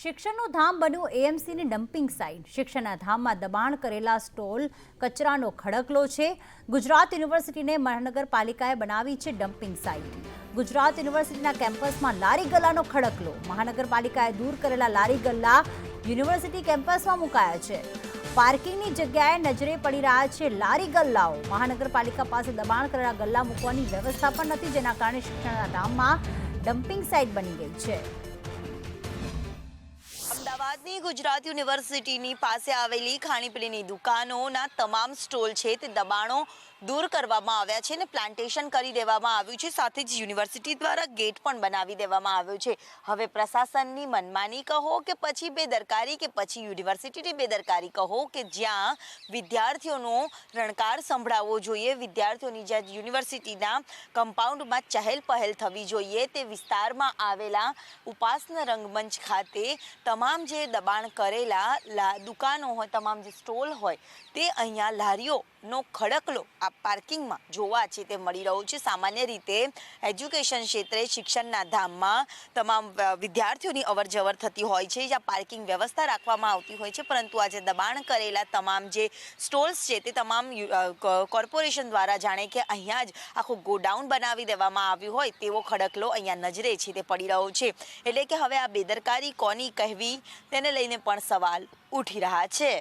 શિક્ષણનું ધામ બન્યું એએમસીની dumping site. શિક્ષણના ધામમાં દબાણ કરેલા સ્ટોલ, કચરાનો ખડકલો છે. ગુજરાત યુનિવર્સિટીને મહાનગરપાલિકાએ બનાવી છે ડમ્પિંગ સાઇટ. ગુજરાત યુનિવર્સિટીના કેમ્પસમાં લારી ગલ્લાનો ખડકલો. મહાનગરપાલિકાએ દૂર કરેલા લારી ગલ્લા યુનિવર્સિટી કેમ્પસમાં મુકાયા છે. પાર્કિંગની જગ્યાએ નજરે પડી રહ્યા છે લારી ગલ્લાઓ મહાનગરપાલિકા પાસે દબાણ કરેલા ગલ્લા મૂકવાની વ્યવસ્થા પણ નથી, જેના કારણે શિક્ષણના ધામમાં ડમ્પિંગ સાઇટ બની ગઈ છે. અમદાવાદની ગુજરાત યુનિવર્સિટીની પાસે આવેલી ખાણીપીણીની દુકાનોના તમામ સ્ટોલ છે તે દબાણો દૂર કરવામાં આવ્યા છે અને પ્લાન્ટેશન કરી દેવામાં આવ્યું છે. સાથે જ યુનિવર્સિટી દ્વારા ગેટ પણ બનાવી દેવામાં આવ્યો છે. હવે પ્રશાસનની મનમાની કહો કે પછી બેદરકારી કે પછી યુનિવર્સિટીની બેદરકારી કહો કે જ્યાં વિદ્યાર્થીઓનો રણકાર સંભળાવવો જોઈએ, વિદ્યાર્થીઓની જ્યાં યુનિવર્સિટીના કમ્પાઉન્ડમાં ચહેલ પહેલ થવી જોઈએ તે વિસ્તારમાં આવેલા ઉપાસના રંગમંચ ખાતે તમામ જે દબાણ કરેલા દુકાનો હોય, તમામ જે સ્ટોલ હોય, તે અહીંયા લારીઓનો ખડકલો આ પાર્કિંગમાં જોવા છે તે મળી રહ્યું છે. સામાન્ય રીતે એજ્યુકેશન ક્ષેત્રે શિક્ષણના ધામમાં તમામ વિદ્યાર્થીઓની અવર જવર થતી હોય છે, જ્યાં પાર્કિંગ વ્યવસ્થા રાખવામાં આવતી હોય છે, પરંતુ આજે દબાણ કરેલા તમામ જે સ્ટોલ્સ છે તે તમામ કોર્પોરેશન દ્વારા જાણે કે અહીંયા જ આખું ગોડાઉન બનાવી દેવામાં આવ્યું હોય, તેવો ખડકલો અહીંયા નજરે છે તે પડી રહ્યો છે. એટલે કે હવે આ બેદરકારી કોની કહેવી તેને લઈને પણ સવાલ ઉઠી રહ્યા છે.